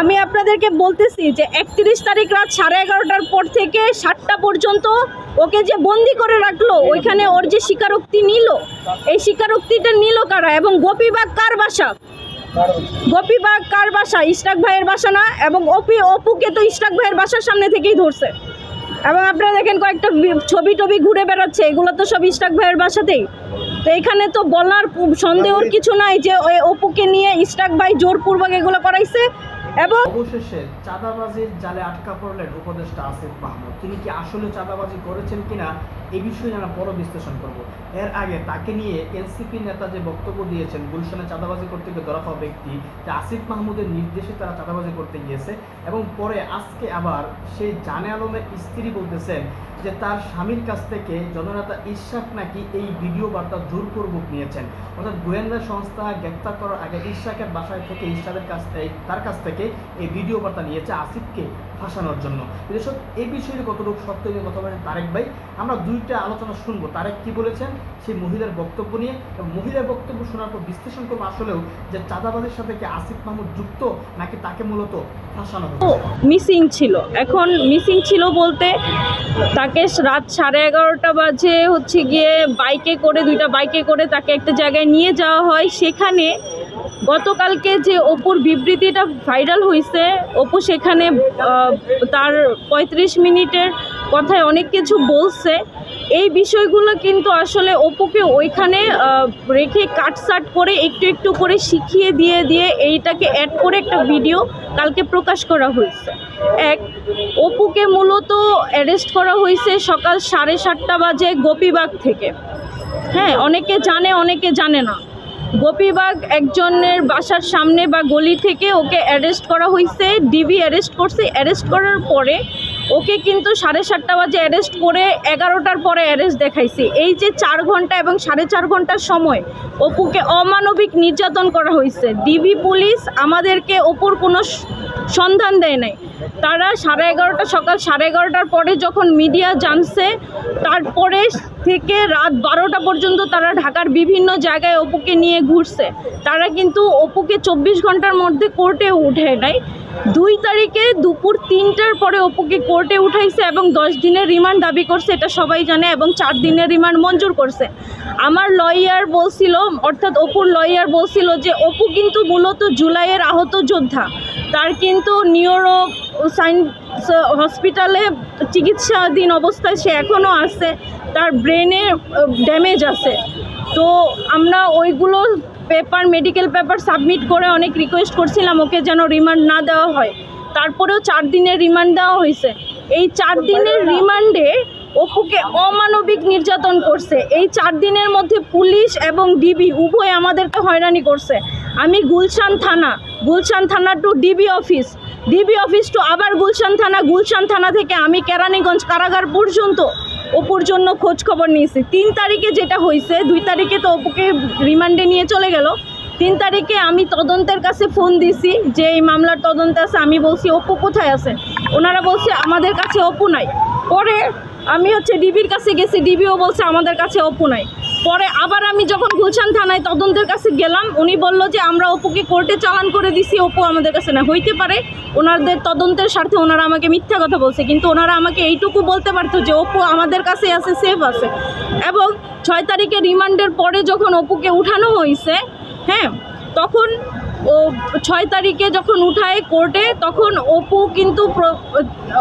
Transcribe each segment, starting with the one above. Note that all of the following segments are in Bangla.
আমি আপনাদেরকে বলতেছি যে একত্রিশ তারিখ রাত সাড়ে এগারোটার পর থেকে সাতটা পর্যন্ত ওকে যে বন্দি করে রাখল ওইখানে ওর যে স্বীকারোক্তি নিল এই স্বীকারোক্তিটা নিল কারা এবং গোপীবাগ কার বাসা? গোপীবাগ কার বাসা? ইশরাক ভাইয়ের বাসা না এবং অপি অপুকে তো ইশরাক ভাইয়ের বাসার সামনে থেকেই ধরছে। এবং আপনারা দেখেন কয়েকটা ছবি টবি ঘুরে বেড়াচ্ছে এগুলো তো সব ইশরাক ভাইয়ের বাসাতেই। তো এখানে তো বলার সন্দেহর কিছু নাই যে ওই অপুকে নিয়ে ইশরাক ভাই জোরপূর্বক এগুলো করাইছে। এবং অবশেষে চাঁদাবাজির জালে আটকা পড়লেন উপদেষ্টা আসিফ মাহমুদ। তিনি কি আসলে চাঁদাবাজি করেছেন কিনা এই বিষয়ে আমরা বড় বিশ্লেষণ করব। এর আগে তাকে নিয়ে এনসিপি নেতা যে বক্তব্য দিয়েছেন, গুলশানে চাঁদাবাজি করতে গিয়ে ধরা হওয়া ব্যক্তি যে আসিফ মাহমুদের নির্দেশে তারা চাঁদাবাজি করতে গিয়েছে এবং পরে আজকে আবার সেই জানে আলমের স্ত্রী বলতেছেন যে তার স্বামীর কাছ থেকে জননেতা ইশাক নাকি এই ভিডিও বার্তা জোরপূর্বক নিয়েছেন। অর্থাৎ গোয়েন্দা সংস্থা গ্রেপ্তার করার আগে ইশাকের বাসায় থেকে ইশাকের কাছ থেকে তার কাছ থেকে এই ভিডিও বার্তা নিয়েছে আসিফকে ফাঁসানোর জন্য। দর্শক এই বিষয়ে কতটুকু সত্য নিয়ে কথা বলেন তারেক ভাই? আমরা দুইটা আলোচনা শুনব। তারেক কি বলেছেন? সেই মহিলার বক্তব্য নিয়ে। এবং মহিলার বক্তব্য শোনার পর বিশ্লেষণ করব আসলেও যে চাঁদাবাজের সাথে কি আসিফ মাহমুদ যুক্ত নাকি তাকে মূলত ফাঁসানো মিসিং ছিল। এখন মিসিং ছিল বলতে তাকে রাত সাড়ে এগারোটা বাজে হচ্ছে গিয়ে বাইকে করে, দুইটা বাইকে করে তাকে একটা জায়গায় নিয়ে যাওয়া হয়। সেখানে গতকালকে যে অপুর বিবৃতিটা ভাইরাল হয়েছে অপু সেখানে তার পঁয়ত্রিশ মিনিটের কথায় অনেক কিছু বলছে। এই বিষয়গুলো কিন্তু আসলে অপুকে ওইখানে রেখে কাটসাট করে একটু একটু করে শিখিয়ে দিয়ে দিয়ে এইটাকে অ্যাড করে একটা ভিডিও কালকে প্রকাশ করা হয়েছে। এক, অপুকে মূলত অ্যারেস্ট করা হয়েছে সকাল সাড়ে সাতটা বাজে গোপীবাগ থেকে। হ্যাঁ অনেকে জানে অনেকে জানে না। গোপীবাগ একজনের বাসার সামনে বা গলি থেকে ওকে অ্যারেস্ট করা হয়েছে ডিবি অ্যারেস্ট করছে। অ্যারেস্ট করার পরে ওকে কিন্তু সাড়ে সাতটা বাজে অ্যারেস্ট করে এগারোটার পরে অ্যারেস্ট দেখাইছে। এই যে চার ঘণ্টা এবং সাড়ে চার ঘণ্টার সময় অপুকে অমানবিক নির্যাতন করা হয়েছে ডিবি পুলিশ আমাদেরকে অপুর কোনো সন্ধান দেয় নাই। তারা সাড়ে এগারোটা, সকাল সাড়ে এগারোটার পরে যখন মিডিয়া জানছে, তারপরে থেকে রাত বারোটা পর্যন্ত তারা ঢাকার বিভিন্ন জায়গায় অপুকে নিয়ে ঘুরছে। তারা কিন্তু অপুকে চব্বিশ ঘণ্টার মধ্যে কোর্টে উঠে নাই। দুই তারিখে দুপুর তিনটার পরে অপুকে কোর্টে উঠাইছে এবং দশ দিনের রিমান্ড দাবি করছে, এটা সবাই জানে, এবং চার দিনের রিমান্ড মঞ্জুর করছে। আমার লয়ার বলছিল, অর্থাৎ অপুর লয়ার বলছিল যে, অপু কিন্তু মূলত জুলাইয়ের আহত যোদ্ধা। তার কিন্তু নিউরো সায়েন্স হসপিটালে চিকিৎসাধীন অবস্থায় সে এখনও আছে। তার ব্রেনে ড্যামেজ আছে। তো আমরা ওইগুলো পেপার মেডিকেল পেপার সাবমিট করে অনেক রিকোয়েস্ট করছিলাম ওকে যেন রিমান্ড না দেওয়া হয়। তারপরেও চার দিনের রিমান্ড দেওয়া হয়েছে। এই চার দিনের রিমান্ডে অপুকে অমানবিক নির্যাতন করছে। এই চার দিনের মধ্যে পুলিশ এবং ডিবি উভয় আমাদেরকে হয়রানি করছে। আমি গুলশান থানা গুলশান থানা to DB office DB office to আবার গুলশান থানা গুলশান থানা থেকে আমি কেরানীগঞ্জ কারাগার পর্যন্ত অপুর জন্য খোঁজ খবর নিয়েছি। তিন তারিখে যেটা হয়েছে, দুই তারিখে তো অপুকে রিমান্ডে নিয়ে চলে গেল। তিন তারিখে আমি তদন্তের কাছে ফোন দিছি যে এই মামলার তদন্ত আছে, আমি বলছি, অপু কোথায় আছে? ওনারা বলছে, আমাদের কাছে অপু নাই। পরে আমি হচ্ছে ডিবির কাছে গেছি, ডিবিও বলছে, আমাদের কাছে অপু নাই। পরে আবার আমি যখন গুলশান থানায় তদন্তের কাছে গেলাম, উনি বলল যে আমরা অপুকে কোর্টে চালান করে দিছি, অপু আমাদের কাছে না, হইতে পারে ওনাদের তদন্তের স্বার্থে ওনারা আমাকে মিথ্যা কথা বলছে, কিন্তু ওনারা আমাকে এইটুকু বলতে পারতো যে অপু আমাদের কাছে আছে সেফ আছে। এবং ছয় তারিখে রিমান্ডের পরে যখন অপুকে উঠানো হয়েছে হ্যাঁ তখন ও ছয় তারিখে যখন উঠায় কোর্টে, তখন অপু কিন্তু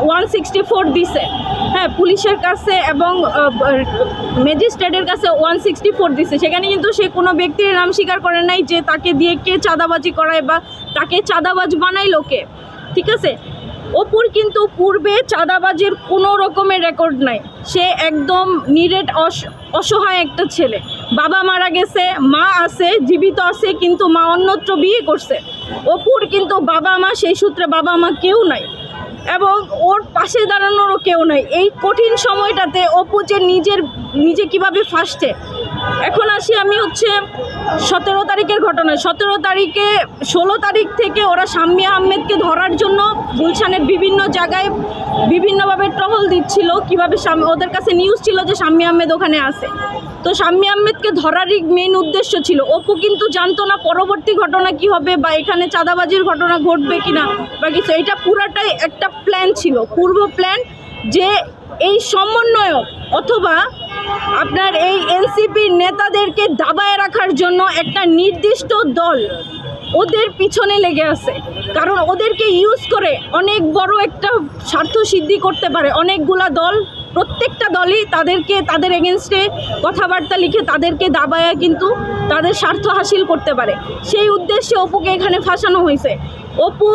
ওয়ান সিক্সটি ফোর দিছে। হ্যাঁ পুলিশের কাছে এবং ম্যাজিস্ট্রেটের কাছে ওয়ান সিক্সটি ফোর দিছে। সেখানে কিন্তু সে কোনো ব্যক্তির নাম স্বীকার করে নাই যে তাকে দিয়ে কে চাঁদাবাজি করায় বা তাকে চাঁদাবাজ বানায় লোকে ঠিক আছে? অপুর কিন্তু পূর্বে চাঁদাবাজির কোনো রকমের রেকর্ড নাই। সে একদম নিরেট অস, অসহায় একটা ছেলে। বাবা মারা গেছে, মা আছে, জীবিত আছে, কিন্তু মা অন্যত্র বিয়ে করছে। অপুর কিন্তু বাবা মা, সেই সূত্রে বাবা মা কেউ নাই। এবং ওর পাশে দাঁড়ানোরও কেউ নাই। এই কঠিন সময়টাতে অপু যে নিজের, নিজে কীভাবে ফাঁসছে, এখন আসি আমি হচ্ছে সতেরো তারিখের ঘটনায়। সতেরো তারিখে, ষোলো তারিখ থেকে ওরা শাম্মী আহমেদকে ধরার জন্য গুলশানের বিভিন্ন জায়গায় বিভিন্নভাবে টহল দিচ্ছিল, কীভাবে ওদের কাছে নিউজ ছিল যে শাম্মী আহমেদ ওখানে আছে। তো শাম্মী আহমেদকে ধরারই মেন উদ্দেশ্য ছিল। অপু কিন্তু জানতো না পরবর্তী ঘটনা কি হবে বা এখানে চাঁদাবাজির ঘটনা ঘটবে কিনা বা কিছু এটা পুরাটাই একটা প্ল্যান ছিল। পূর্ব প্ল্যান যে এই সমন্বয়ক অথবা আপনার এই এনসিপির নেতাদেরকে দাবায় রাখার জন্য একটা নির্দিষ্ট দল ওদের পিছনে লেগে আছে। কারণ ওদেরকে ইউজ করে অনেক বড় একটা স্বার্থ সিদ্ধি করতে পারে। অনেকগুলা দল, প্রত্যেকটা দলই তাদেরকে, তাদের এগেনস্টে কথাবার্তা লিখে তাদেরকে দাবায়া কিন্তু তাদের স্বার্থ হাসিল করতে পারে। সেই উদ্দেশ্যে অপুকে এখানে ফাঁসানো হয়েছে। অপু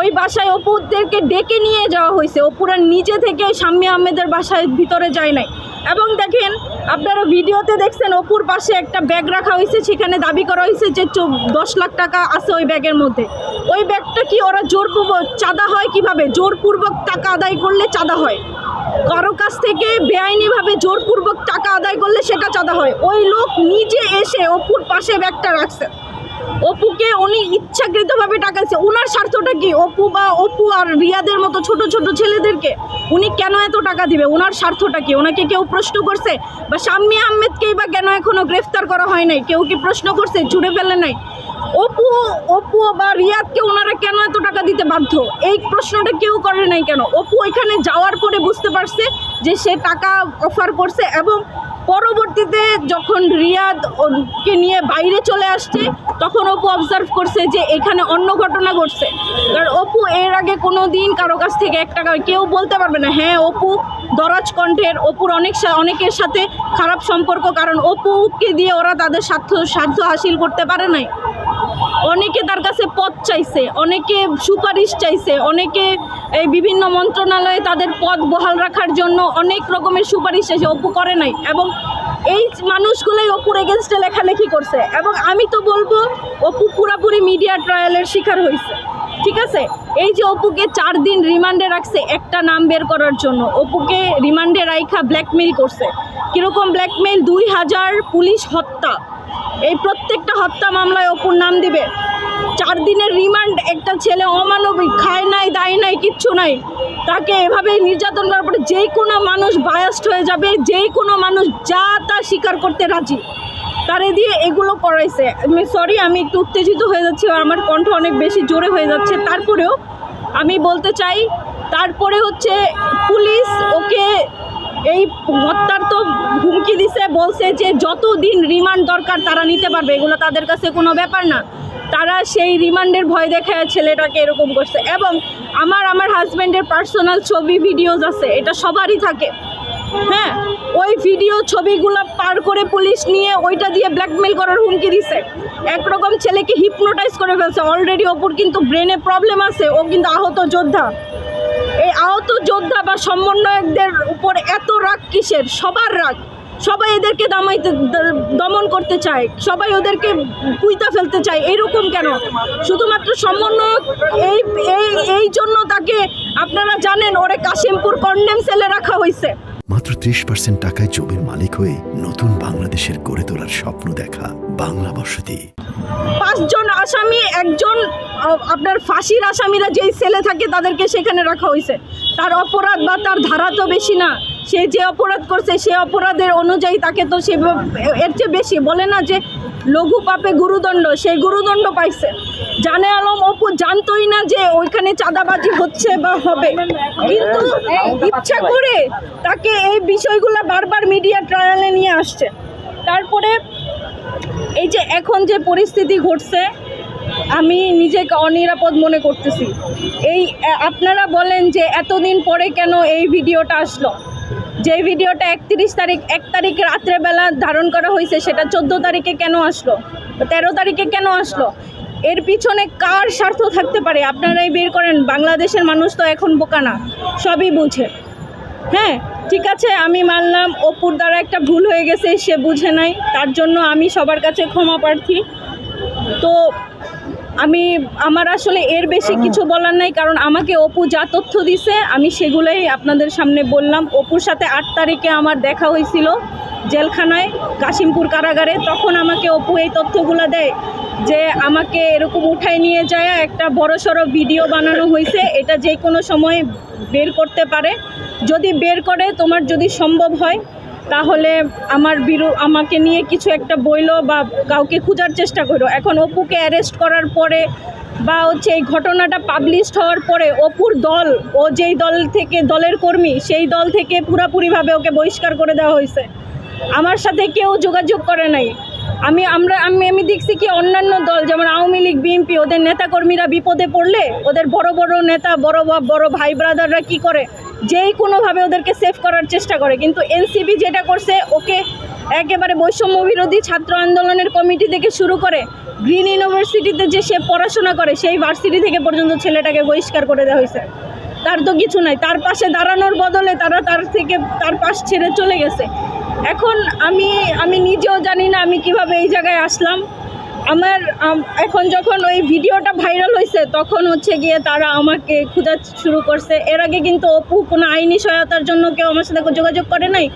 ওই বাসায় অপুদেরকে ডেকে নিয়ে যাওয়া হয়েছে। অপুরা নিজে থেকে শাম্মী আহমেদের বাসায় ভিতরে যায় নাই। এবং দেখেন, আপনারা ভিডিওতে দেখছেন, অপুর পাশে একটা ব্যাগ রাখা হয়েছে, সেখানে দাবি করা হয়েছে যে দশ লাখ টাকা আছে ওই ব্যাগের মধ্যে। ওই ব্যাগটা কি ওরা জোরপূর্বক চাঁদা হয় কীভাবে? জোরপূর্বক টাকা আদায় করলে চাঁদা হয়। কারও কাছ থেকে বেআইনিভাবে জোরপূর্বক টাকা আদায় করলে সেটা চাঁদা হয়। ওই লোক নিজে এসে অপুর পাশে ব্যাগটা রাখছে। অপুকে উনি ইচ্ছাকৃতভাবে টাকাছে ওনার স্বার্থটা কি? অপু বা অপু আর রিয়াদের মতো ছোট ছোট ছেলেদেরকে উনি কেন এত টাকা দিবে? ওনার স্বার্থটা কি? ওনাকে কেউ প্রশ্ন করছে? বা শাম্মী আহমেদকেই বা কেন এখনও গ্রেফতার করা হয় নাই? কেউ কি প্রশ্ন করছে? ছুড়ে ফেলে নাই? অপু অপু বা রিয়াদকে ওনারা কেন এত টাকা দিতে বাধ্য? এই প্রশ্নটা কেউ করে নাই কেন? অপু এখানে যাওয়ার পরে বুঝতে পারছে যে সে টাকা অফার করছে এবং পরবর্তীতে যখন রিয়াদ কে নিয়ে বাইরে চলে আসছে, তখন অপু অবজার্ভ করছে যে এখানে অন্য ঘটনা ঘটছে। কারণ অপু এর আগে কোনো দিন কারও কাছ থেকে এক টাকা কেউ বলতে পারবে না হ্যাঁ অপু দরাজ কণ্ঠের, অপুর অনেক অনেকের সাথে খারাপ সম্পর্ক, কারণ অপুকে দিয়ে ওরা তাদের স্বার্থ স্বার্থ হাসিল করতে পারে নাই। অনেকে তার কাছে পদ চাইছে, অনেকে সুপারিশ চাইছে, অনেকে এই বিভিন্ন মন্ত্রণালয়ে তাদের পদ বহাল রাখার জন্য অনেক রকমের সুপারিশ চাইছে, অপু করে নাই এবং এই মানুষগুলোই অপুর এগেনস্টে লেখালেখি করছে এবং আমি তো বলব, অপু পুরাপুরি মিডিয়া ট্রায়ালের শিকার হয়েছে, ঠিক আছে? এই যে অপুকে চার দিন রিমান্ডে রাখছে একটা নাম বের করার জন্য, অপুকে রিমান্ডে রাইখা ব্ল্যাকমেইল করছে, কীরকম ব্ল্যাকমেইল? দুই হাজার পুলিশ হত্যা এই প্রত্যেকটা হত্যা মামলায় অপুর নাম দিবে। চার দিনের রিমান্ড, একটা ছেলে অমানবিক, খায় নাই, দায় নাই, কিচ্ছু নাই। তাকে এভাবে নির্যাতন করার পরে যেই কোনো মানুষ বায়াস্ট হয়ে যাবে, যেই কোনো মানুষ যা তা স্বীকার করতে রাজি, তারে দিয়ে এগুলো করাইছে। আমি সরি আমি একটু উত্তেজিত হয়ে যাচ্ছি, আমার কণ্ঠ অনেক বেশি জোরে হয়ে যাচ্ছে। তারপরেও আমি বলতে চাই, তারপরে হচ্ছে পুলিশ ওকে এই হত্যার তো হুমকি দিছে, বলছে যে যত দিন রিমান্ড দরকার তারা নিতে পারবে, এগুলো তাদের কাছে কোনো ব্যাপার না। তারা সেই রিমান্ডের ভয় দেখে ছেলেটাকে এরকম করছে। এবং আমার আমার হাজব্যান্ডের পার্সোনাল ছবি ভিডিওজ আছে, এটা সবারই থাকে। হ্যাঁ ওই ভিডিও ছবিগুলো পার করে পুলিশ নিয়ে ওইটা দিয়ে ব্ল্যাকমেল করার হুমকি দিছে। একরকম ছেলেকে হিপনোটাইজ করে ফেলছে। অলরেডি ওপর কিন্তু ব্রেনে প্রবলেম আছে, ও কিন্তু আহত যোদ্ধা। আহত যোদ্ধা বা সমন্বয়কদের উপর এত রাগ কিসের? সবার রাগ। সবাই এদেরকে দামাইতে দমন করতে চায়। সবাই ওদেরকে কুইতা ফেলতে চায়। এরকম কেন? শুধুমাত্র সমন্বয়ক এই এই এই জন্য তাকে আপনারা জানেন ওরে কাশিমপুর কন্ডেম সেলে রাখা হয়েছে মাত্র ত্রিশ পার্সেন্ট টাকায় জমির মালিক হয়ে নতুন বাংলাদেশের গড়ে তোলার স্বপ্ন দেখা বাংলা বসতি পাঁচজন আসামি একজন আপনার ফাঁসির আসামিরা যেই সেলে থাকে তাদেরকে সেখানে রাখা হয়েছে। তার অপরাধ বা তার ধারা তো বেশি না। সে যে অপরাধ করছে, সে অপরাধের অনুযায়ী তাকে তো সে এর চেয়ে বেশি। বলে না যে লঘু পাপে গুরুদণ্ড সেই গুরুদণ্ড পাইছে। জানে আলম অপু জানতোই না যে ওইখানে চাঁদাবাজি হচ্ছে বা হবে। কিন্তু ইচ্ছা করে তাকে এই বিষয়গুলো বারবার মিডিয়া ট্রায়ালে নিয়ে আসছে। তারপরে এই যে এখন যে পরিস্থিতি ঘটছে আমি নিজেকে অনিরাপদ মনে করতেছি। এই আপনারা বলেন যে এতদিন পরে কেন এই ভিডিওটা আসলো? যে ভিডিওটা একত্রিশ তারিখ, এক তারিখ রাত্রেবেলা ধারণ করা হয়েছে, সেটা চোদ্দ তারিখে কেন আসলো? তেরো তারিখে কেন আসলো? এর পিছনে কার স্বার্থ থাকতে পারে? আপনারাই বের করেন। বাংলাদেশের মানুষ তো এখন বোকা না, সবই বুঝে। হ্যাঁ ঠিক আছে, আমি মানলাম অপুর দ্বারা একটা ভুল হয়ে গেছে, সে বুঝে নাই। তার জন্য আমি সবার কাছে ক্ষমা প্রার্থী। তো আমি আমার আসলে এর বেশি কিছু বলার নাই কারণ আমাকে অপু যা তথ্য দিছে আমি সেগুলোই আপনাদের সামনে বললাম। অপুর সাথে আট তারিখে আমার দেখা হয়েছিল জেলখানায় কাশিমপুর কারাগারে। তখন আমাকে অপু এই তথ্যগুলো দেয় যে আমাকে এরকম উঠায় নিয়ে যায় একটা বড় সড়ো ভিডিও বানানো হয়েছে। এটা যে কোনো সময় বের করতে পারে। যদি বের করে তোমার যদি সম্ভব হয় তাহলে আমার বিরু, আমাকে নিয়ে কিছু একটা বইলো বা কাউকে খোঁজার চেষ্টা করো এখন অপুকে অ্যারেস্ট করার পরে বা হচ্ছে এই ঘটনাটা পাবলিশড হওয়ার পরে অপুর দল, ও যেই দল থেকে, দলের কর্মী, সেই দল থেকে পুরাপুরিভাবে ওকে বহিষ্কার করে দেওয়া হয়েছে। আমার সাথে কেউ যোগাযোগ করে নাই। আমি, আমরা, আমি আমি দেখছি কি অন্যান্য দল, যেমন আওয়ামী লীগ, বিএনপি, ওদের নেতাকর্মীরা বিপদে পড়লে ওদের বড় বড় নেতা, বড় বড় ভাই ব্রাদাররা কি করে? যেই কোনোভাবে ওদেরকে সেভ করার চেষ্টা করে। কিন্তু এনসিবি যেটা করছে, ওকে একেবারে বৈষম্য বিরোধী ছাত্র আন্দোলনের কমিটি থেকে শুরু করে গ্রিন ইউনিভার্সিটিতে যে সে পড়াশোনা করে, সেই ভার্সিটি থেকে পর্যন্ত ছেলেটাকে বহিষ্কার করে দেওয়া হয়েছে। তার তো কিছু নাই। তার পাশে দাঁড়ানোর বদলে তারা তার থেকে, তার পাশ ছেড়ে চলে গেছে। এখন আমি আমি নিজেও জানি না আমি কীভাবে এই জায়গায় আসলাম। আমার এখন যখন ওই ভিডিওটা ভাইরাল হয়েছে তখন হচ্ছে গিয়ে তারা আমাকে খোঁজা শুরু করছে। এর আগে কিন্তু অপু কোনো আইনি সহায়তার জন্য কেউ আমার সাথে যোগাযোগ করে নাই।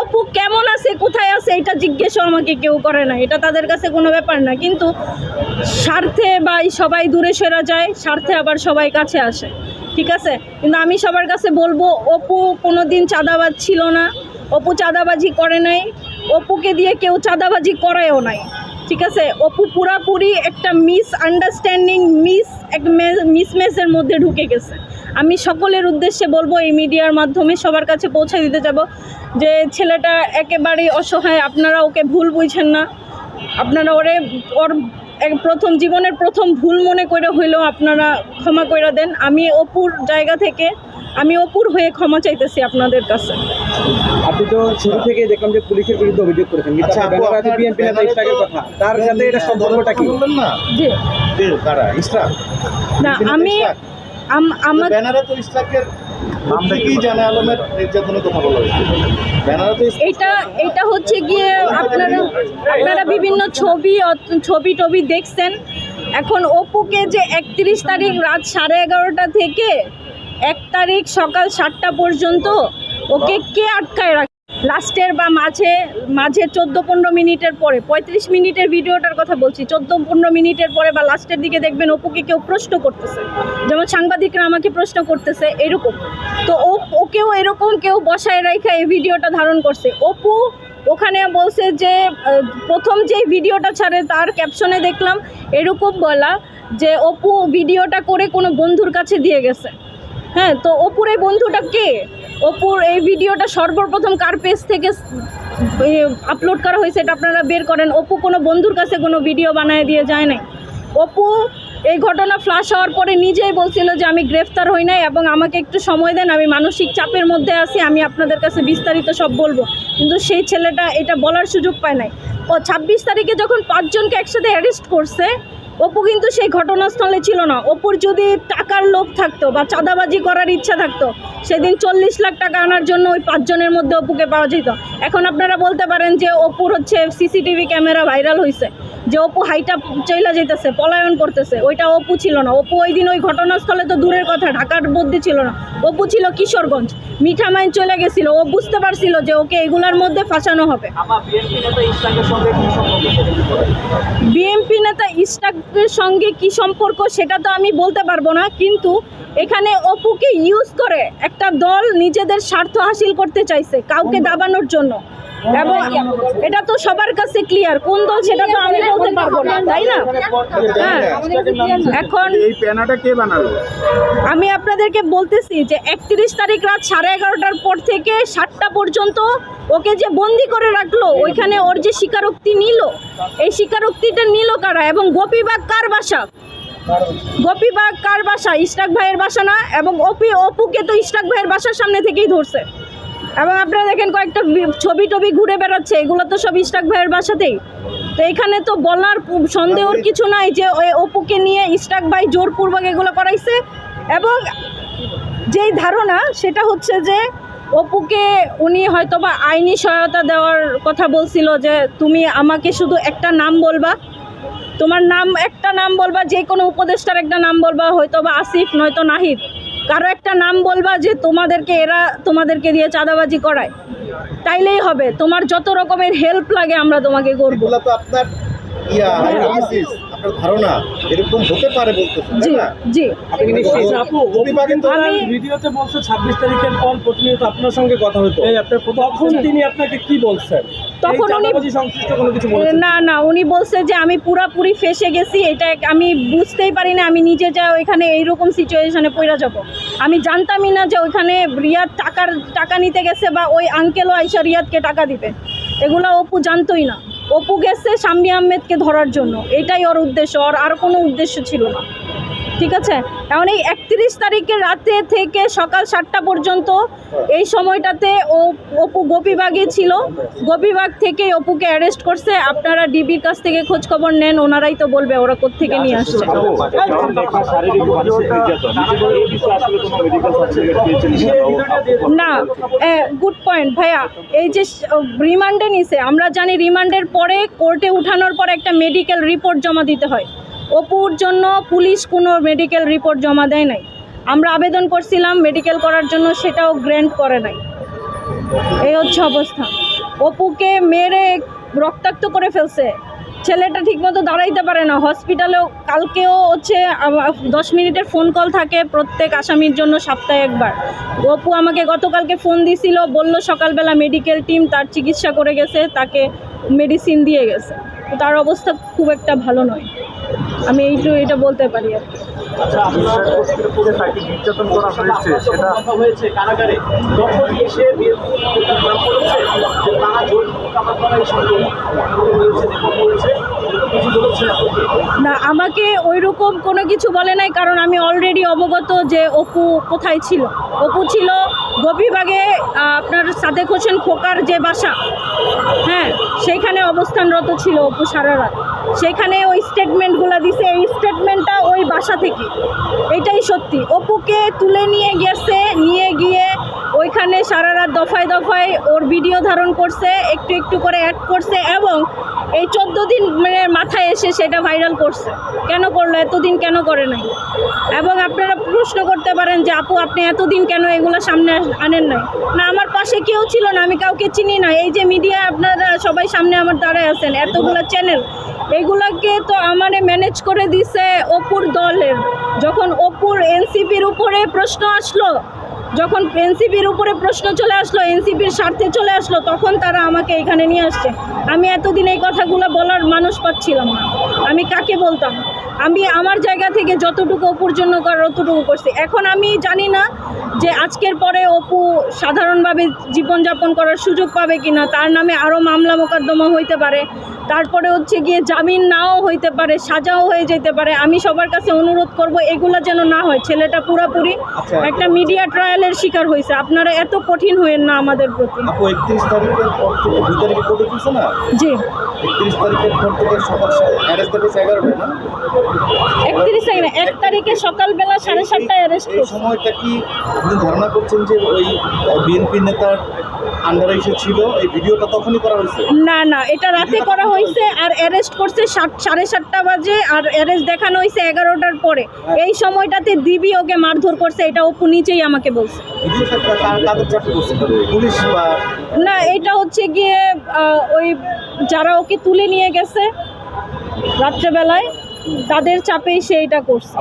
অপু কেমন আছে, কোথায় আছে, এটা জিজ্ঞেসও আমাকে কেউ করে না এটা তাদের কাছে কোনো ব্যাপার না, কিন্তু স্বার্থে বা সবাই দূরে সেরা যায়, স্বার্থে আবার সবাই কাছে আসে। ঠিক আছে? কিন্তু আমি সবার কাছে বলব, অপু কোনো দিন চাঁদাবাজ ছিল না। অপু চাঁদাবাজি করে নাই। অপুকে দিয়ে কেউ চাঁদাবাজি করায়ও নাই। ঠিক আছে? অপু পুরাপুরি একটা মিস আন্ডারস্ট্যান্ডিং মিস এক মিসম্যাচের মধ্যে ঢুকে গেছে। আমি সকলের উদ্দেশ্যে বলব, এই মিডিয়ার মাধ্যমে সবার কাছে পৌঁছে দিতে যাব যে ছেলেটা একেবারেই অসহায়। আপনারা ওকে ভুল বুঝছেন না। আপনারা ওরে ওর প্রথম জীবনের প্রথম ভুল মনে করে হইলেও আপনারা ক্ষমা করে দেন। আমি অপুর জায়গা থেকে আমি অপুর হয়ে ক্ষমা চাইতেছি আপনাদের কাছে। আপনি তো শুরু থেকে দেখলাম যে পুলিশের বিরুদ্ধে অভিযোগ করেছেন। আচ্ছা, বিএনপি নেতা কথা তার সাথে এটা সম্পর্কটা কি? বললেন না? জি। কারা না আমি আম- আমার ব্যানারে তো ইসরাকের এটা এটা হচ্ছে গিয়ে আপনারা আপনারা বিভিন্ন ছবি অত- ছবি টবি দেখছেন। এখন অপুকে যে একত্রিশ তারিখ রাত সাড়ে এগারোটা থেকে এক তারিখ সকাল সাতটা পর্যন্ত ওকে কে আটকায় রাখে? লাস্টের বা মাঝে মাঝে চোদ্দ পনেরো মিনিটের পরে, পঁয়ত্রিশ মিনিটের ভিডিওটার কথা বলছি, চোদ্দ পনেরো মিনিটের পরে বা লাস্টের দিকে দেখবেন অপুকে কেউ প্রশ্ন করতেছে। যেমন সাংবাদিকরা আমাকে প্রশ্ন করতেছে এরকম। তো ও, ওকেও এরকম কেউ বসায় রেখে এই ভিডিওটা ধারণ করছে। অপু ওখানে বলছে যে প্রথম যেই ভিডিওটা ছাড়ে তার ক্যাপশনে দেখলাম এরকম বলা যে, অপু, ভিডিওটা করে কোনো বন্ধুর কাছে দিয়ে গেছে। হ্যাঁ তো অপুর এই বন্ধুটা কে? অপুর এই ভিডিওটা সর্বপ্রথম কার পেজ থেকে আপলোড করা হয়েছে এটা আপনারা বের করেন। অপু কোনো বন্ধুর কাছে কোনো ভিডিও বানায় দিয়ে যায় নাই। অপু, এই ঘটনা ফ্লাশ হওয়ার পরে নিজেই বলছিল যে আমি গ্রেফতার হই নাই এবং আমাকে একটু সময় দেন, আমি মানসিক চাপের মধ্যে আছি, আমি আপনাদের কাছে বিস্তারিত সব বলব। কিন্তু সেই ছেলেটা এটা বলার সুযোগ পায় নাই। ও ছাব্বিশ তারিখে যখন পাঁচজনকে একসাথে অ্যারেস্ট করছে অপু কিন্তু সেই ঘটনাস্থলে ছিল না। অপুর যদি টাকার লোভ থাকতো বা চাঁদাবাজি করার ইচ্ছা থাকতো সেদিন চল্লিশ লাখ টাকা আনার জন্য ওই পাঁচজনের মধ্যে অপুকে পাওয়া যেত। এখন আপনারা বলতে পারেন যে অপুর হচ্ছে সিসিটিভি ক্যামেরা ভাইরাল হয়েছে যে অপু হাইটা চইলা যেতেছে পলায়ন করতেছে ওইটা অপু ছিল না। অপু ওই দিন ওই ঘটনাস্থলে তো দূরের কথা ঢাকার মধ্যে ছিল না। অপু ছিল কিশোরগঞ্জ মিঠামাইন চলে গেছিল। ও বুঝতে পারছিল যে ওকে এগুলার মধ্যে ফাঁসানো হবে। বিএনপি নেতা ইস্টাকের সঙ্গে কি সম্পর্ক সেটা তো আমি বলতে পারব না কিন্তু এখানে অপুকে ইউজ করে একটা দল নিজেদের স্বার্থ হাসিল করতে চাইছে কাউকে দাবানোর জন্য। এবং এটা তো সবার কাছে ক্লিয়ার কোন দল সেটা তো আমি বলতে পারব না তাই না? হ্যাঁ। এখন এই প্যানাটা কে বানালো? আমি আপনাদেরকে বলতেছি যে একত্রিশ তারিখ রাত সাড়ে এগারোটার পর থেকে সাতটা পর্যন্ত ওকে যে বন্দি করে রাখল ওইখানে ওর যে স্বীকারোক্তি নিল এই স্বীকারোক্তিটা নিল কারা? এবং গোপী গোপীবাগ কার বাসা? গোপীবাগ কার বাসা? ইস্টাক ভাইয়ের বাসা না এবং অপি অপুকে তো ইস্টাক ভাইয়ের বাসার সামনে থেকেই ধরছে। এবং আপনারা দেখেন কয়েকটা ছবি টবি ঘুরে বেড়াচ্ছে। এগুলো তো সব ইস্টাক ভাইয়ের বাসাতেই। তো এখানে তো বলার সন্দেহর কিছু নাই যে ওই অপুকে নিয়ে ইস্টাক ভাই জোরপূর্বক এগুলো করাইছে। এবং যেই ধারণা সেটা হচ্ছে যে অপুকে উনি হয়তো বা আইনি সহায়তা দেওয়ার কথা বলছিল যে তুমি আমাকে শুধু একটা নাম বলবা। তোমার নাম একটা নাম বলবা যে কোনো উপদেষ্টার একটা নাম বলবা হয়তো বা আসিফ নয়তো নাহিদ। কারও একটা নাম বলবা যে তোমাদেরকে এরা তোমাদেরকে দিয়ে চাঁদাবাজি করায়। তাইলেই হবে। তোমার যত রকমের হেল্প লাগে আমরা তোমাকে করব। আপনার আপনার ধারণা এরকম হতে পারে বলতেছেন জি না? জি। আপনি নিশ্চিত? আচ্ছা, আপু কিন্তু ভিডিওতে বলছে ছাব্বিশ তারিখের পর প্রতিনিয়ত আপনার সঙ্গে কথা হতো তখন তিনি আপনাকে কি বলছেন? তখন উনি- চাঁদাবাজি সংশ্লিষ্ট কোনো কিছু বলছেন? না না উনি বলছে যে আমি পুরাপুরি ফেসে গেছি এটা আমি বুঝতেই পারি না আমি নিজে যা ওইখানে এইরকম সিচুয়েশনে পড়া যাব। আমি জানতামই না যে ওইখানে রিয়াদ টাকার টাকা নিতে গেছে বা ওই আঙ্কেলও আইসা রিয়াদকে টাকা দিবে। এগুলো অপু জানতোই না। অপু গেছে শাম্মী আহমেদকে ধরার জন্য। এটাই ওর উদ্দেশ্য, ওর আর কোনো উদ্দেশ্য ছিল না। ঠিক আছে এখন এই একত্রিশ তারিখের রাতে থেকে সকাল সাতটা পর্যন্ত এই সময়টাতে ও অপু গোপীবাগে ছিল গোপীবাগ থেকে অপুকে অ্যারেস্ট করছে আপনারা ডিবির কাছ থেকে খোঁজ খবর নেন ওনারাই তো বলবে ওরা কোত্থেকে নিয়ে আসছে না গুড পয়েন্ট ভাইয়া এই যে রিমান্ডে নিছে আমরা জানি রিমান্ডের পরে কোর্টে উঠানোর পর একটা মেডিকেল রিপোর্ট জমা দিতে হয় অপুর জন্য পুলিশ কোনো মেডিকেল রিপোর্ট জমা দেয় নাই। আমরা আবেদন করছিলাম মেডিকেল করার জন্য, সেটাও গ্র্যান্ট করে নাই। এই হচ্ছে অবস্থা। অপুকে মেরে রক্তাক্ত করে ফেলছে। ছেলেটা ঠিকমতো দাঁড়াইতে পারে না। হসপিটালেও কালকেও হচ্ছে দশ মিনিটের ফোন কল থাকে প্রত্যেক আসামির জন্য সপ্তাহে একবার। অপু আমাকে গতকালকে ফোন দিছিল, বলল সকালবেলা মেডিকেল টিম তার চিকিৎসা করে গেছে, তাকে মেডিসিন দিয়ে গেছে। তার অবস্থা খুব একটা ভালো নয়। আমি এইটু এটা বলতে পারি আর কি। না? আমাকে ওইরকম কোনো কিছু বলে নাই কারণ আমি অলরেডি অবগত যে অপু কোথায় ছিল। অপু ছিল গোপীবাগে আপনার সাদেক হোসেন খোকার যে বাসা। হ্যাঁ সেইখানে অবস্থানরত ছিল অপু সারা রাত। সেখানে ওই স্টেটমেন্টগুলো দিছে, এই স্টেটমেন্টটা ওই বাসা থেকে। এটাই সত্যি। অপুকে তুলে নিয়ে গেছে, নিয়ে গিয়ে ওইখানে সারা রাত দফায় দফায় ওর ভিডিও ধারণ করছে, একটু একটু করে অ্যাড করছে এবং এই চোদ্দ দিন মানে মাথায় এসে সেটা ভাইরাল করছে। কেন করল? এতদিন কেন করে নাই? এবং আপনারা প্রশ্ন করতে পারেন যে, আপু, আপনি এতদিন কেন এগুলো সামনে আনেন নাই? না, আমার পাশে কেউ ছিল না, আমি কাউকে চিনি না। এই যে মিডিয়া আপনারা সবাই সামনে আমার দাঁড়ায় আছেন, এতগুলো চ্যানেল এগুলাকে তো আমারে ম্যানেজ করে দিছে অপুর দলের। যখন অপুর এনসিপির উপরে প্রশ্ন আসলো যখন এনসিপির উপরে প্রশ্ন চলে আসলো, এনসিপির স্বার্থে চলে আসলো, তখন তারা আমাকে এখানে নিয়ে আসছে। আমি এতদিন এই কথাগুলো বলার মানুষ পাচ্ছিলাম না। আমি কাকে বলতাম? আমি আমার জায়গা থেকে যতটুকু পর্যন্ত করার অতটুকু করছি। এখন আমি জানি না যে আজকের পরে অপু সাধারণভাবে জীবনযাপন করার সুযোগ পাবে কিনা তার নামে আরও মামলা মোকদ্দমা হইতে পারে। তারপরে হচ্ছে গিয়ে জামিন নাও হইতে পারে সাজাও হয়ে যেতে পারে। আমি সবার কাছে অনুরোধ করব এগুলো যেন না হয়। ছেলেটা পুরাপুরি একটা মিডিয়া ট্রায়ালের শিকার হয়েছে আপনারা এত কঠিন হয়েন না আমাদের প্রতি। একত্রিশ তারিখের পর থেকে দুই তারিখে কোর্টে দিচ্ছে না? জি। একত্রিশ তারিখের পর থেকে সকাল অ্যারেস্ট থেকে এগারোটায় না? একত্রিশ তারিখ এক তারিখে সকালবেলা সাড়ে সাতটায় অ্যারেস্ট সময়টা কি আপনি ধারণা করছেন যে ওই বিএনপি নেতার আন্ডারে ছিল এই ভিডিওটা তখনই করা হয়েছে? না না এটা রাতে করা হয়েছে আর অ্যারেস্ট করছে সাত সাড়ে সাতটা বাজে আর অ্যারেস্ট দেখানো হয়েছে এগারোটার পরে। এই সময়টাতে দিবি ওকে মারধর করছে এটা অপু নিচেই আমাকে বলছে। না এটা হচ্ছে গিয়ে ওই যারা ওকে তুলে নিয়ে গেছে রাত্রেবেলায় তাদের চাপেই সে এটা করছে।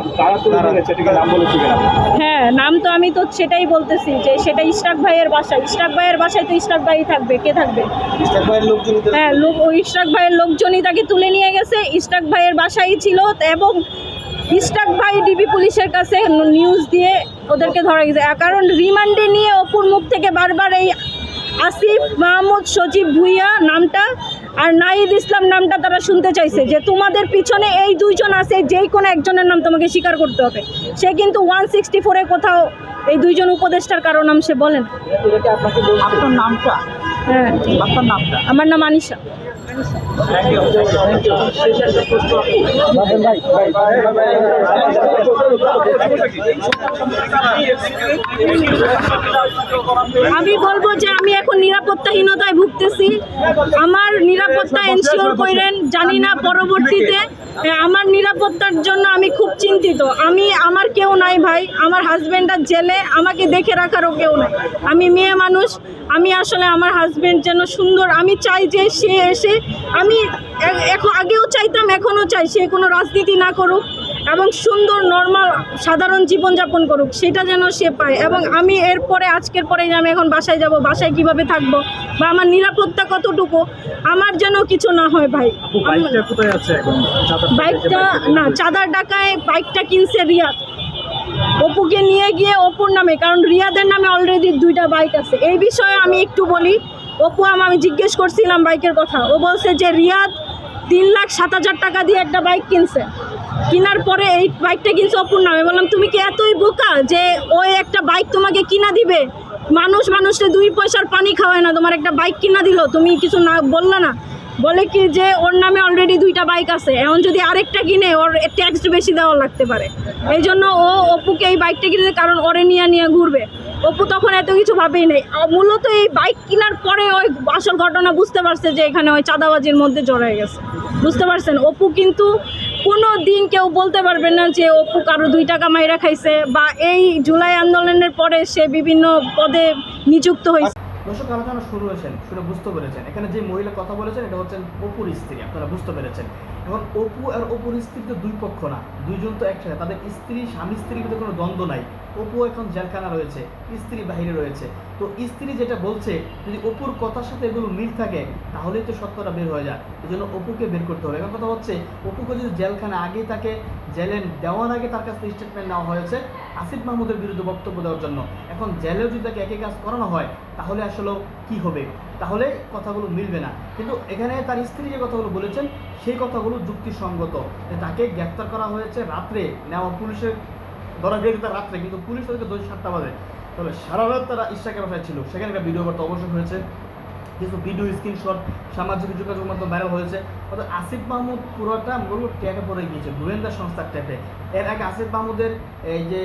হ্যাঁ নাম তো আমি তো সেটাই বলতেছি যে সেটা ইশরাক ভাইয়ের বাসা। ইশরাক ভাইয়ের বাসায় তো ইশরাক ভাই থাকবে কে থাকবে? ইস্টাক ভাইয়ের লোকজন এদের- হ্যাঁ লোক ওই ইশরাক ভাইয়ের লোকজনই তাকে তুলে নিয়ে গেছে। ইশরাক ভাইয়ের বাসাই ছিল এবং ইশরাক ভাই ডিবি পুলিশের কাছে নিউজ দিয়ে ওদেরকে ধরা গেছে। কারণ রিমান্ডে নিয়ে অপুর মুখ থেকে বারবার এই আসিফ মাহমুদ সজীব ভুইয়া নামটা আর নাইদ ইসলাম নামটা তারা শুনতে চাইছে যে তোমাদের পিছনে এই দুইজন আছে যেই কোনো একজনের নাম তোমাকে স্বীকার করতে হবে সে কিন্তু ওয়ান সিক্সটি ফোরে কোথাও এই দুইজন উপদেষ্টার কারও নাম সে বলেন আপনার নামটা হ্যাঁ আপনার নামটা আমার নাম আনিশা আমি বলব যে আমি এখন নিরাপত্তাহীনতায় ভুগতেছি। আমার নিরাপত্তা এনশিওর করেন, জানি না পরবর্তীতে আমার নিরাপত্তার জন্য আমি খুব চিন্তিত। আমি, আমার কেউ নাই ভাই, আমার হাজব্যান্ডার জেলে, আমাকে দেখে রাখারও কেউ নাই। আমি মেয়ে মানুষ, আমি আসলে আমার হাজব্যান্ড যেন সুন্দর, আমি চাই যে সে এসে, আমি এখন আগেও চাইতাম, এখনও চাই, সে কোনো রাজনীতি না করুক। এবং সুন্দর নর্মাল সাধারণ জীবনযাপন করুক সেটা যেন সে পায়। এবং আমি এরপরে আজকের পরে আমি এখন বাসায় যাব বাসায় কীভাবে থাকব বা আমার নিরাপত্তা কতটুকু আমার যেন কিছু না হয় ভাই। বাইকটা না চাঁদার ডাকায় বাইকটা কিনছে রিয়াদ। অপুকে নিয়ে গিয়ে অপুর নামে কারণ রিয়াদের নামে অলরেডি দুইটা বাইক আছে। এই বিষয়ে আমি একটু বলি অপু আম- আমি জিজ্ঞেস করছিলাম বাইকের কথা। ও বলছে যে রিয়াদ তিন লাখ সাত হাজার টাকা দিয়ে একটা বাইক কিনছে। কেনার পরে এই বাইকটা কিনছে অপুর নামে বললাম, তুমি কি এতই বোকা যে ওই একটা বাইক তোমাকে কিনা দিবে? মানুষ মানুষকে দুই পয়সার পানি খাওয়ায় না। তোমার একটা বাইক কিনা দিল। তুমি কিছু না বললা না। বলে কি যে ওর নামে অলরেডি দুইটা বাইক আছে। এখন যদি আরেকটা কিনে, ওর ট্যাক্স বেশি দেওয়া লাগতে পারে। এই জন্য ও অপুকে এই বাইকটা কিনেছে কারণ ওরে নিয়ে নিয়ে ঘুরবে। অপু তখন এত কিছু ভাবেই নেই। মূলত এই বাইক কেনার পরে ওই আসল ঘটনা বুঝতে পারছে যে এখানে ওই চাঁদাবাজির মধ্যে জড়ায় গেছে। বুঝতে পারছেন? অপু কিন্তু কোনো দিন কেউ বলতে পারবে না যে অপু কারও দুই টাকা মাইরা খাইছে বা এই জুলাই আন্দোলনের পরে সে বিভিন্ন পদে নিযুক্ত হয়েছে। দর্শক, আলোচনা শুরু হয়েছেন শুনে বুঝতে পেরেছেন। এখানে যে মহিলা কথা বলেছেন, এটা হচ্ছেন অপুর স্ত্রী, আপনারা বুঝতে পেরেছেন। এখন অপু আর অপুর স্ত্রী তো দুই পক্ষ না, দুইজন তো একসাথে, তাদের স্ত্রী, স্বামী স্ত্রীর ভিতরে কোনো দ্বন্দ্ব নাই। অপু এখন জেলখানা রয়েছে, স্ত্রী বাহিরে রয়েছে। তো স্ত্রী যেটা বলছে, যদি অপুর কথার সাথে এগুলো মিল থাকে, তাহলেই তো সত্যটা বের হয়ে যায়। এই জন্য অপুকে বের করতে হবে। এখন কথা হচ্ছে, অপুকে যদি জেলখানা আগেই তাকে জেলে দেওয়ার আগে তার কাছ থেকে স্টেটমেন্ট নেওয়া হয়েছে, আসিফ মাহমুদের বিরুদ্ধে বক্তব্য দেওয়ার জন্য। এখন জেলেও যদি তাকে একই কাজ করানো হয়, তাহলে আসলে কি হবে? তাহলে কথাগুলো মিলবে না। কিন্তু এখানে তার স্ত্রী যে কথাগুলো বলেছেন, সেই কথাগুলো যুক্তিসঙ্গত। তাকে গ্রেপ্তার করা হয়েছে রাত্রে নেওয়া পুলিশের ধরা গিয়ে তার রাত্রে, কিন্তু পুলিশ তাদেরকে দশ সাতটা বাজে। তাহলে সারা রাত তারা ইস্টাকে বাসায় ছিল। সেখানে একটা ভিডিও বার্তা অবশ্যই হয়েছে। কিছু ভিডিও, স্ক্রিনশট, সামাজিক যোগাযোগ মাধ্যমে ভাইরাল হয়েছে। অর্থাৎ আসিফ মাহমুদ পুরোটা বলব ট্যাপে পড়ে গিয়েছে, গোয়েন্দা সংস্থার ট্যাপে এর আগে আসিফ মাহমুদের এই যে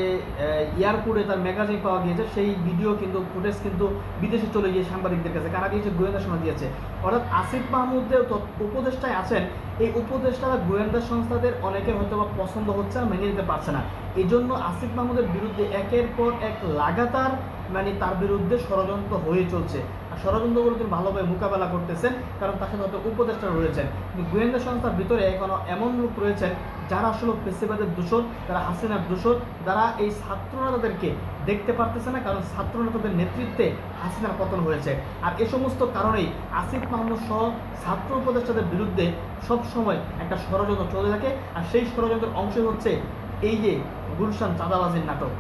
এয়ারপোর্টে তার ম্যাগাজিন পাওয়া গিয়েছে, সেই ভিডিও কিন্তু, ফুটেজ কিন্তু বিদেশে চলে গিয়ে সাংবাদিকদের কাছে। কারা গিয়েছে গোয়েন্দা সংস্থা দিয়েছে। অর্থাৎ আসিফ মাহমুদের উপদেষ্টায় আছেন। এই উপদেষ্টারা গোয়েন্দা সংস্থাদের অনেকে হয়তো বা পছন্দ হচ্ছে না, মেনে নিতে পারছে না। এই জন্য আসিফ মাহমুদের বিরুদ্ধে একের পর এক লাগাতার মানে তার বিরুদ্ধে ষড়যন্ত্র হয়ে চলছে। আর ষড়যন্ত্রগুলো তিনি ভালোভাবে মোকাবেলা করতেছেন, কারণ তার সাথে হয়তো উপদেষ্টা রয়েছেন। কিন্তু গোয়েন্দা সংস্থার ভিতরে এখনও এমন লোক রয়েছেন যারা আসলে পেশিবাদের দূষণ তারা হাসিনার দূষণ যারা এই ছাত্ররা তাদেরকে দেখতে পারতেছে না, কারণ ছাত্র নেতাদের নেতৃত্বে হাসিনার পতন হয়েছে। আর এ সমস্ত কারণেই আসিফ মাহমুদ সহ ছাত্র উপদেষ্টাদের বিরুদ্ধে সব সময় একটা ষড়যন্ত্র চলে থাকে। আর সেই ষড়যন্ত্রের অংশ হচ্ছে এই যে গুলশান চাঁদাবাজির নাটক।